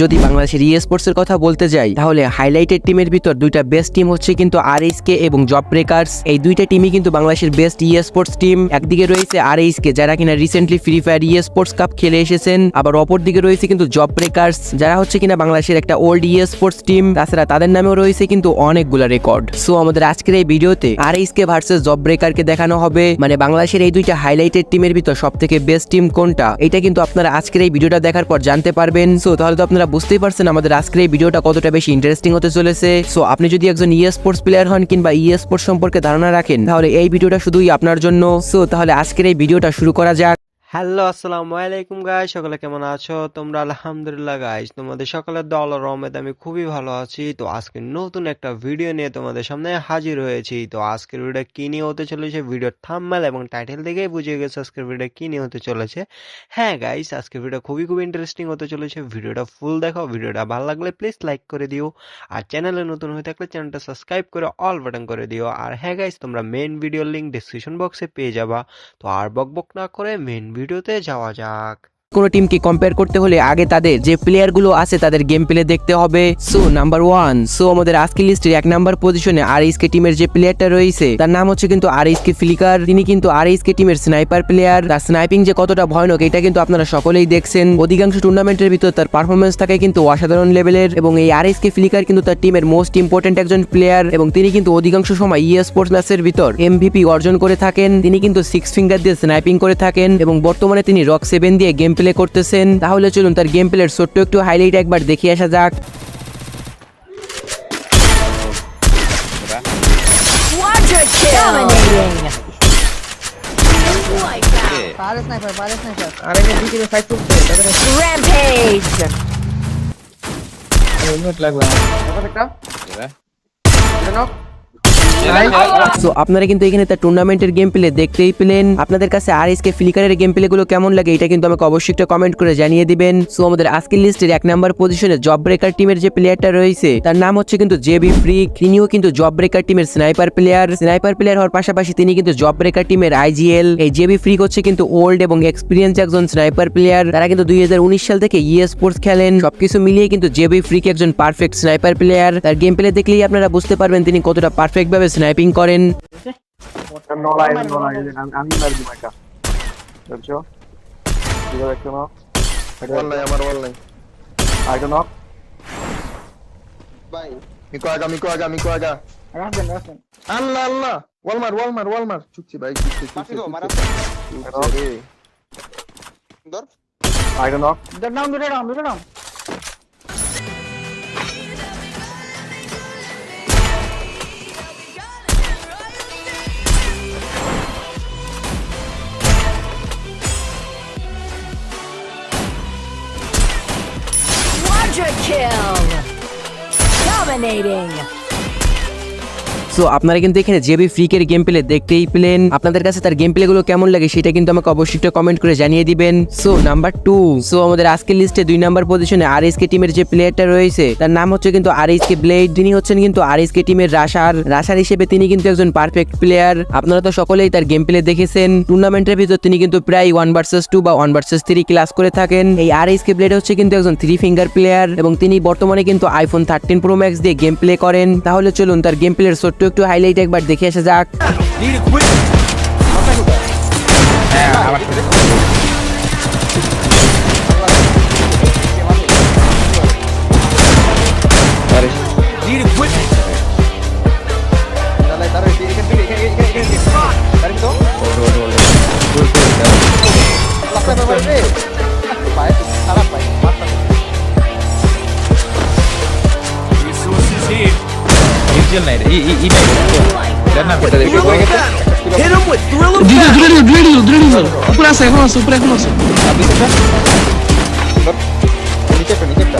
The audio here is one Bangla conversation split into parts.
যদি বাংলাদেশের ই স্পোর্টস এর কথা বলতে যাই, তাহলে হাইলাইটেড টিমের ভিতর দুইটা বেস্ট টিম হচ্ছে কিন্তু আর কে এবং জব ব্রেকার্স এই দুইটা টিমই কিন্তু বাংলাদেশের বেস্ট ই স্পোর্টস টিম একদিকে রয়েছে আর কে যারা কিনা recently Free Fire e sports cup খেলে এসেছেন। আবার অপর দিকে রয়েছে কিন্তু জব ব্রেকার্স যারা হচ্ছে কিনা বাংলাদেশের একটা ওল্ড ই স্পোর্টস টিম তাছাড়া তাদের নামেও রয়েছে কিন্তু অনেকগুলা রেকর্ড সো আমাদের আজকের এই ভিডিওতে আর কে ভার্সেস জব ব্রেকারকে দেখানো হবে। মানে বাংলাদেশের এই দুইটা হাইলাইটেড টিমের ভিতর সব থেকে বেস্ট টিম কোনটা, এটা কিন্তু আপনারা আজকের এই ভিডিওটা দেখার পর জানতে পারবেন। সো তাহলে তো আপনারা বুঝতেই পারছেন আমাদের আজকের এই ভিডিওটা কতটা বেশি ইন্টারেস্টিং হতে চলেছে। সো আপনি যদি একজন ই স্পোর্টস প্লেয়ার হন কিংবা ই স্পোর্টস সম্পর্কে ধারণা রাখেন, তাহলে এই ভিডিওটা শুধুই আপনার জন্য। সো তাহলে আজকের এই ভিডিওটা শুরু করা যাক। হ্যালো, আসসালামু আলাইকুম গাইস সকলে কেমন আছো? তোমরা আলহামদুলিল্লাহ গাইস তোমাদের সকলের দল রহমত আমি খুবই ভালো আছি। তো আজকে নতুন একটা ভিডিও নিয়ে তোমাদের সামনে হাজির হয়েছি। তো আজকের ভিডিও কি নিয়ে হতে চলেছে? ভিডিওর থাম্বনেল এবং টাইটেল দেখেই বুঝে গেছে আজকের ভিডিও কি নিয়ে হতে চলেছে। হ্যাঁ গাইস আজকের ভিডিও খুবই খুবই ইন্টারেস্টিং হতে চলেছে। ভিডিওটা ফুল দেখো ভিডিওটা ভালো লাগলে প্লিজ লাইক করে দিও। আর চ্যানেলে নতুন হয়ে থাকলে চ্যানেলটা সাবস্ক্রাইব করে অল বাটন করে দিও। আর হ্যাঁ গাইস তোমরা মেন ভিডিওর লিঙ্ক ডিসক্রিপশন বক্সে পেয়ে যাবা। তো আর বক বক না করে মেন ভিডিওতে যাওয়া যাক। কোনো টিমকে কম্পেয়ার করতে হলে আগে তাদের যে প্লেয়ারগুলো আছে তাদের গেম প্লে দেখতে হবে। সো নাম্বার ওয়ান সো আমাদের আজকের লিস্টের এক নাম্বার পজিশনে আর কে টিমের যে প্লেয়ারটা রয়েছে, তার নাম হচ্ছে কিন্তু আর কে ফিলিকার তিনি কিন্তু আর কে টিমের স্নাইপার প্লেয়ার তার স্নাইপিং যে কতটা ভয়ানক, এটা কিন্তু আপনারা সকলেই দেখছেন। অধিকাংশ টুর্নামেন্টের ভিতর তার পারফরমেন্স থাকে কিন্তু অসাধারণ লেভেলের এবং এই আর কে ফিলিকার কিন্তু তার টিমের মোস্ট ইম্পর্টেন্ট একজন প্লেয়ার এবং তিনি কিন্তু অধিকাংশ সময় ইয়ে স্পোর্টস ম্যাচের ভিতর এমভিপি অর্জন করে থাকেন। তিনি কিন্তু সিক্স ফিঙ্গার দিয়ে স্নাইপিং করে থাকেন। এবং বর্তমানে তিনি রক সেভেন দিয়ে গেম প্লে করতেছেন তাহলে চলুন তার গেম প্লের ছোট্ট একটু হাইলাইট একবার দেখে আসা যাক Rampage! সো আপনারা কিন্তু এখানে তার টুর্নামেন্টের গেম প্লে দেখতেই পেলেন। আপনাদের কাছে আর এসকে ফ্লিকারের গেম প্লে গুলো কেমন লাগে, এটা কিন্তু আমাকে অবশ্যই একটা কমেন্ট করে জানিয়ে দিবেন। সো আমাদের আজকের লিস্টের এক নাম্বার পজিশনে জব ব্রেকার টিমের যে প্লেয়ারটা রয়েছে, তার নাম হচ্ছে কিন্তু জেবি ফ্রিক তিনিও কিন্তু জব ব্রেকার টিমের স্নাইপার প্লেয়ার স্নাইপার প্লেয়ার হওয়ার পাশাপাশি তিনি কিন্তু জব ব্রেকার টিমের আইজিএল এই জেবি ফ্রিক হচ্ছে কিন্তু ওল্ড এবং এক্সপিরিয়েন্স একজন স্নাইপার প্লেয়ার তারা কিন্তু দুই হাজার উনিশ সাল থেকে ই স্পোর্টস খেলেন। সবকিছু মিলিয়ে কিন্তু জেবি ফ্রিক একজন পারফেক্ট স্নাইপার প্লেয়ার তার গেম প্লে দেখলেই আপনারা বুঝতে পারবেন তিনি কতটা পারফেক্ট ভাবে স্নাইপিং করেন। নলাই নলাই আমি আমি মার বুঝছ দিও দেখো না ওয়াল নাই আমার ওয়াল নাই আই ডোন্ট নো ভাই মিকো আগা মিকো আগা মিকো আগা রাখবেন রাখবেন আল্লাহ আল্লাহ ওয়াল মার ওয়াল মার ওয়াল মার চুকছি ভাই চুকছি চুকছি মারা আই ডোন্ট নো দুটো ডাউন দুটো down down kill! Dominating! So আপনারা কিন্তু এখানে জেবি ফ্রিকের গেম প্লে দেখতেই পেলেন। আপনাদের কাছে তার গেম প্লে গুলো কেমন লাগে সেটা কিন্তু আমাকে অবশ্যই একটা কমেন্ট করে জানিয়ে দিবেন। সো নাম্বার টু সো আমাদের আজকের লিস্টে দুই নাম্বার পজিশনে আর এস কে টিমের যে প্লেয়ারটা রয়েছে, তার নাম হচ্ছে কিন্তু আর এস কে ব্লেড তিনি হচ্ছেন কিন্তু আর এস কে টিমের রাশার রাশার হিসেবে তিনি কিন্তু একজন পারফেক্ট প্লেয়ার আপনারা তো সকলেই তার গেম প্লে দেখেছেন টুর্নামেন্টের ভিতর তিনি কিন্তু প্রায় ওয়ান ভার্সেস টু বা ওয়ান ভার্সেস থ্রি ক্লাস করে থাকেন। এই আর এস কে ব্লেড হচ্ছে কিন্তু একজন থ্রি ফিঙ্গার প্লেয়ার এবং তিনি বর্তমানে কিন্তু আইফোন থার্টিন প্রো ম্যাক্স দিয়ে গেম প্লে করেন। তাহলে চলুন তার গেম প্লের ছোট্ট একটু হাইলাইট একবার দেখে আসা যাক। না এটা দেখো দূরে দূরে দূরে দিল দূরে দিল উপরে আছে এখন আছে উপরে এখন আছে আপনি সেটা? নিচে একটা নিচে একটা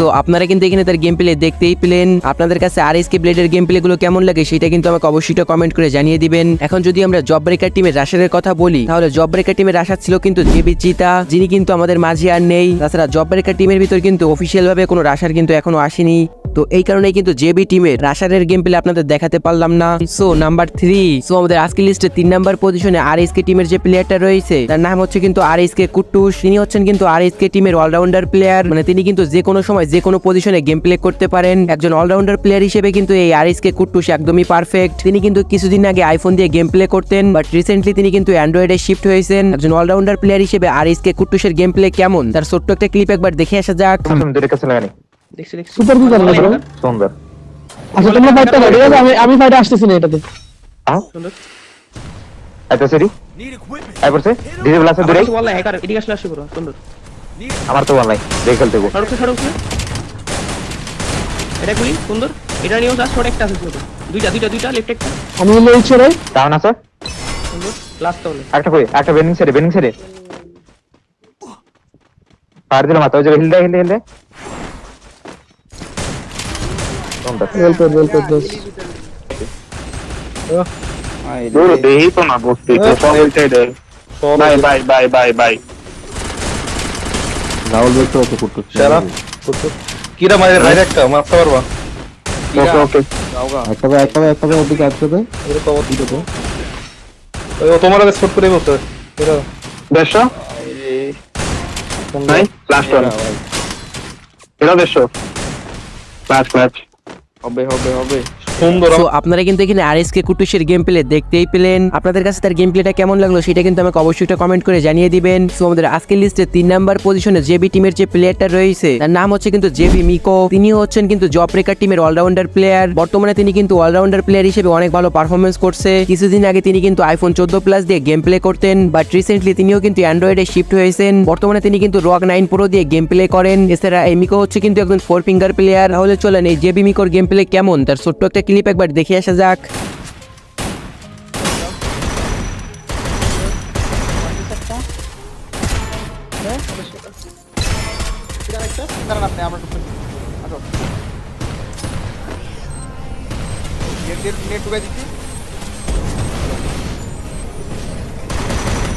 তো আপনারা কিন্তু এখানে তার গেম প্লে দেখতেই পেলেন। আপনাদের কাছে আর এস কে ব্লেডের গেম প্লে গুলো কেমন লাগে সেটা কিন্তু আমাকে অবশ্যই কমেন্ট করে জানিয়ে দিবেন। এখন যদি আমরা জব ব্রেকার টিমের রাশারের কথা বলি তাহলে জব ব্রেকার টিমের রাশার ছিল কিন্তু জেবি চিতা যিনি কিন্তু আমাদের মাঝে আর নেই। তাছাড়া জব ব্রেকার টিমের ভিতর কিন্তু অফিসিয়াল ভাবে কোনো রাশার কিন্তু এখনও আসেনি। তো এই কারণেই কিন্তু জেবি টিমের রাশারের গেম প্লে আপনাদের দেখাতে পারলাম না। সো নাম্বার থ্রি সো আমাদের আজকের লিস্টে তিন নাম্বার পজিশনে আর এস কে টিমের যে প্লেয়ারটা রয়েছে, তার নাম হচ্ছে কিন্তু আর এস কে কুট্টুস। তিনি হচ্ছেন কিন্তু আর এস কে টিমের অলরাউন্ডার প্লেয়ার মানে তিনি কিন্তু যে কোনো সময় যে কোনো পজিশনে গেম প্লে করতে পারেন। একজন অলরাউন্ডার প্লেয়ার হিসেবে কিন্তু এই আর এস কে কুট্টুস একদমই পারফেক্ট তিনি কিন্তু কিছুদিন আগে আইফোন দিয়ে গেম প্লে করতেন বাট রিসেন্টলি তিনি কিন্তু অ্যান্ড্রয়েডে শিফট হয়েছেন। একজন অলরাউন্ডার প্লেয়ার হিসেবে আর এস কে কুট্টুসের গেম প্লে কেমন? তার ছোট্ট একটা ক্লিপ একবার দেখে আসা যাক। দেখছি দেখছি। সুপার কি করবে সুন্দর আচ্ছা তোমরা ফাইটটা করো ঠিক আছে? আমি আমি ফাইটে আসতেছি না এটাতে। হ্যাঁ? সুন্দর আচ্ছা সরি আইবার সে ডিজেবল আছে দূরে? বল হ্যাকার এদিকে আসলে আসে পুরো সুন্দর আমার তো অনলাইন দেখে খেলতে গো। সড়ক সড়ক এটা গুলি সুন্দর এটা নিয়েও যা ছোট একটা আছে ছোট দুইটা দুইটা দুইটা লেফট একটা। আমি হলো ইচ্ছে রে ডাউন আছে? সুন্দর লাস্ট তাহলে একটা কই একটা বেনিং সেরে বেনিং সেরে পার দিলাম মাথা ওই জায়গায় হিল দে হিল দে হিল দে। পেড দোস দূর দেহি তো রাহুল ভাই করতে কিরা মারে একটা মারতে পারবা ওকে ওকে একটা ভাই একটা ভাই একটা ভাই ওদিকে আসতে দে এর কবর দিতে তো ও তোমার আগে শট করে বলতে এরা দেড়শো নাই লাস্ট ওয়ান ক্লাচ হবে হবে হবে সুন্দর। আপনারা কিন্তু এখানে R S K game play দেখতেই পেলেন। আপনাদের কাছে তার গেম প্লেটা কেমন লাগল সেটা কিন্তু আমাকে অবশ্যই একটা কমেন্ট করে জানিয়ে দিবেন। তো আমাদের আজকের লিস্টে তিন নাম্বার পজিশনে জেবি টিমের যে প্লেয়ারটা রয়েছে, তার নাম হচ্ছে কিন্তু জেবি মিকো তিনি হচ্ছেন কিন্তু জব রেকার টিমের অলরাউন্ডার প্লেয়ার বর্তমানে তিনি কিন্তু অলরাউন্ডার প্লেয়ার হিসেবে অনেক ভালো পারফরমেন্স করছে। কিছুদিন আগে তিনি কিন্তু আইফোন চোদ্দ প্লাস দিয়ে গেম প্লে করতেন বাট রিসেন্টলি তিনিও কিন্তু অ্যান্ড্রয়েডে শিফট হয়েছেন। বর্তমানে তিনি কিন্তু রক নাইন প্রো দিয়ে গেম প্লে করেন। এছাড়া এই মিকো হচ্ছে কিন্তু একজন ফোর ফিঙ্গার প্লেয়ার তাহলে চলেন এই জেবি মিকোর গেম প্লে কেমন? তার ছোট্ট একটা ক্লিপ একবার দেখে আসা যাক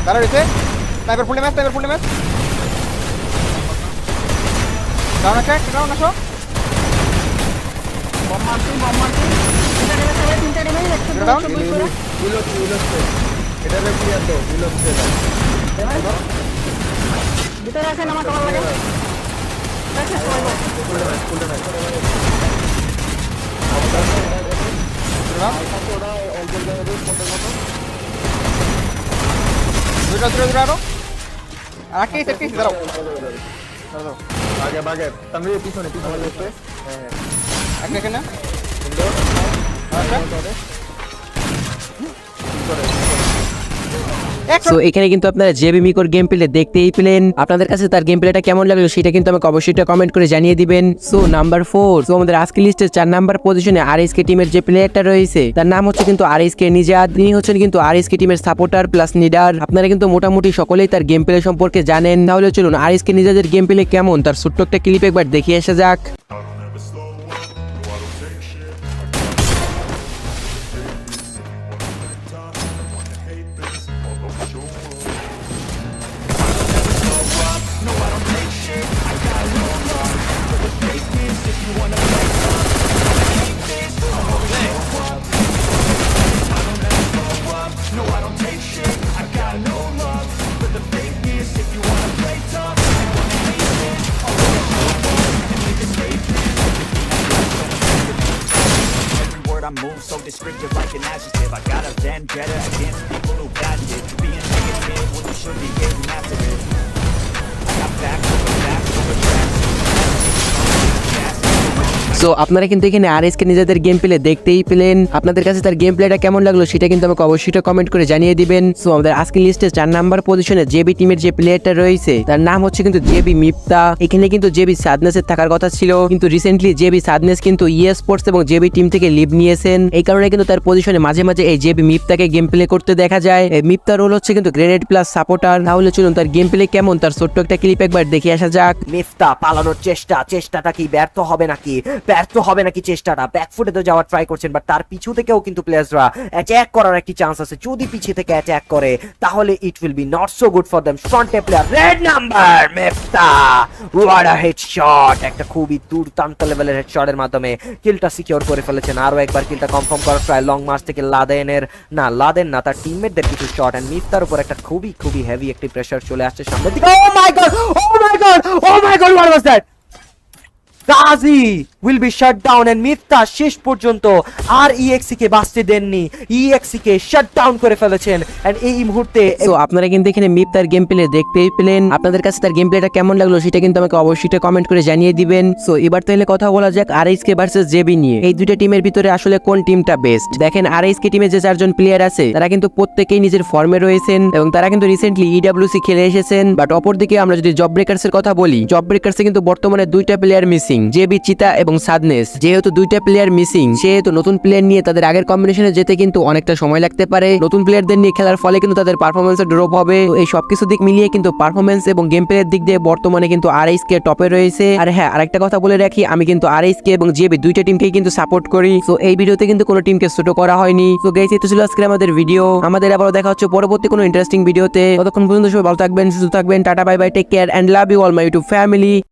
দাঁড়া রয়েছে sniper full match sniper full match down আছে ডাউন আসো ডাউন ভিতরে আসেন আমার কভার লাগে দুটো দুটো দুটো আরও আর একটা সেট পিস দাঁড়াও আগে আগে তামিল পিছনে পিছনে সো এখানে কিন্তু আপনারা জেবি মিকোর গেম প্লে দেখতেই পেলেন। আপনাদের কাছে তার গেম প্লেটা কেমন লাগল সেটা কিন্তু আমাকে অবশ্যই কমেন্ট করে জানিয়ে দিবেন। সো নাম্বার ফোর সো আমাদের আজকের লিস্টে চার নাম্বার পজিশনে আর এস কে টিমের যে প্লেয়ারটা রয়েছে, তার নাম হচ্ছে কিন্তু আর এস কে নিজাদ তিনি হচ্ছেন কিন্তু আর এস কে টিমের সাপোর্টার প্লাস লিডার আপনারা কিন্তু মোটামুটি সকলেই তার গেম প্লে সম্পর্কে জানেন। তাহলে চলুন আর এস কে নিজাদের গেম প্লে কেমন? তার ছোট্ট একটা ক্লিপ একবার দেখিয়ে আসা যাক। সো আপনারা কিন্তু এখানে আর এসকে নিজেদের গেম প্লে দেখতেই পেলেন। আপনাদের কাছে তার গেম প্লেটা কেমন লাগল সেটা কিন্তু আমাকে অবশ্যই কমেন্ট করে জানিয়ে দিবেন। সো আমাদের আজকের লিস্টে চার নাম্বার পজিশনে জেবি টিমের যে প্লেয়ারটা রয়েছে, তার নাম হচ্ছে কিন্তু জেবি মিপ্তা। এখানে কিন্তু জেবি সাদনেসের থাকার কথা ছিল। কিন্তু রিসেন্টলি জেবি সাদনেস কিন্তু ই স্পোর্টস এবং জেবি টিম থেকে লিভ নিয়েছেন। এই কারণে কিন্তু তার পজিশনে মাঝে মাঝে এই জেবি মিপ্তাকে গেম প্লে করতে দেখা যায়। মিপ্তার রোল হচ্ছে কিন্তু গ্রেনেড প্লাস সাপোর্টার তাহলে চলুন তার গেম প্লে কেমন, তার ছোট্ট একটা ক্লিপ একবার দেখে আসা যাক। মিফতা পালানোর চেষ্টা, চেষ্টাটা কি ব্যর্থ হবে নাকি? ব্যর্থ হবে নাকি চেষ্টাটা? ব্যাকফুটে তো যাওয়ার ট্রাই করছেন বাট তার পিছু থেকেও কিন্তু প্লেয়ার্সরা অ্যাটাক করার একটি চান্স আছে। যদি পিছিয়ে থেকে অ্যাটাক করে, তাহলে it will be not so good for them ফ্রন্টে player red number Mifta what a headshot একটা খুবই দুর্দান্ত লেভেলের হেড হেডশটের মাধ্যমে কিলটা সিকিউর করে ফেলেছেন। আরও একবার কিলটা কনফার্ম করার ট্রাই লং মার্চ থেকে লাদেনের না লাদেন না, তার টিমমেটদের কিছু শট এন্ড মিফতার উপর একটা খুবই খুবই হেভি একটি প্রেসার চলে আসছে সামনের দিকে। ও my god oh my god oh my god what was that Gazi will be shut down and Mifta শেষ পর্যন্ত আর ইএক্সি কে বাঁচতে দেননি। ইএক্সি কে শাট ডাউন করে ফেলেছেন। এন্ড এই মুহূর্তে তো আপনারা কিন্তু এখানে মিপ তার গেম প্লে দেখতেই পেলেন। আপনাদের কাছে তার গেম প্লেটা কেমন লাগল সেটা কিন্তু আমাকে অবশ্যই কমেন্ট করে জানিয়ে দিবেন। সো এবার তাহলে কথা বলা যাক আর কে ভার্সেস জেবি নিয়ে। এই দুইটা টিমের ভিতরে আসলে কোন টিমটা বেস্ট দেখেন আর কে টিমে যে চারজন প্লেয়ার আছে, তারা কিন্তু প্রত্যেকেই নিজের ফর্মে রয়েছেন এবং তারা কিন্তু রিসেন্টলি ইডাব্লিউসি খেলে এসেছেন। বাট অপরদিকে আমরা যদি জব ব্রেকার্স এর কথা বলি জব ব্রেকার্সে কিন্তু বর্তমানে দুইটা প্লেয়ার মিসিং জেবি চিতা এবং সাদনেস যেহেতু দুইটা প্লেয়ার মিসিং সেহেতু নতুন প্লেয়ার নিয়ে তাদের আগের কম্বিনেশনে যেতে কিন্তু অনেকটা সময় লাগতে পারে। নতুন প্লেয়ারদের নিয়ে খেলার ফলে কিন্তু তাদের পারফরমেন্স ড্রপ হবে। এই সবকিছু দিক মিলিয়ে কিন্তু পারফরমেন্স এবং গেম প্লের দিক দিয়ে বর্তমানে কিন্তু আর কে টপে রয়েছে। আর হ্যাঁ আরেকটা কথা বলে রাখি, আমি কিন্তু আর কে এবং জেবি দুইটা টিমকেই কিন্তু সাপোর্ট করি। তো এই ভিডিওতে কিন্তু কোনো টিমকে ছোট করা হয়নি। তো গেছে তো ছিল আজকে আমাদের ভিডিও আমাদের আবার দেখা হচ্ছে পরবর্তী কোনো ইন্টারেস্টিং ভিডিওতে ততক্ষণ পর্যন্ত সবাই ভালো থাকবেন, সুস্থ থাকবেন, tata bye bye take care and love you all my YouTube family